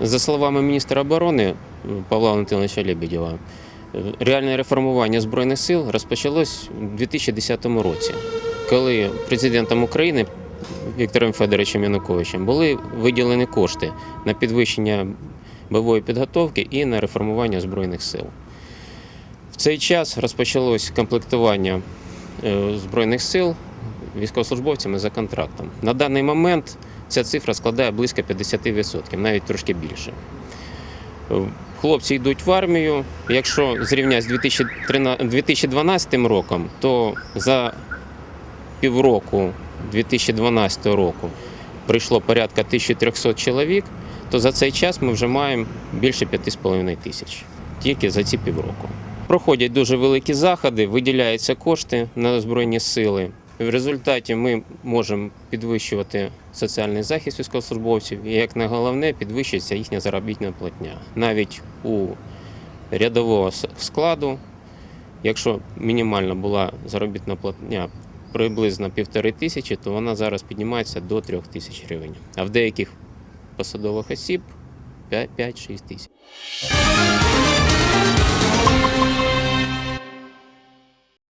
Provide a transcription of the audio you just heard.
За словами міністра оборони Павла Валентиновича Лебедєва, е, реальне реформування Збройних сил розпочалось у 2010 році, коли президентом України Віктором Федоровичем Януковичем були виділені кошти на підвищення бойової підготовки і на реформування Збройних сил. В цей час розпочалось комплектування е, Збройних сил військовослужбовцями за контрактом. На даний момент ця цифра складає близько 50%, навіть трошки більше. Хлопці йдуть в армію. Якщо зрівняти з 2012 роком, то за півроку 2012 року прийшло порядка 1300 чоловік, то за цей час ми вже маємо більше 5,5 тисяч тільки за ці півроку. Проходять дуже великі заходи, виділяються кошти на Збройні сили. В результаті ми можемо підвищувати соціальний захист військовослужбовців і, як не головне, підвищується їхня заробітна платня. Навіть у рядового складу, якщо мінімальна була заробітна платня приблизно півтори тисячі, то вона зараз піднімається до трьох тисяч гривень. А в деяких посадових осіб 5-6 тисяч.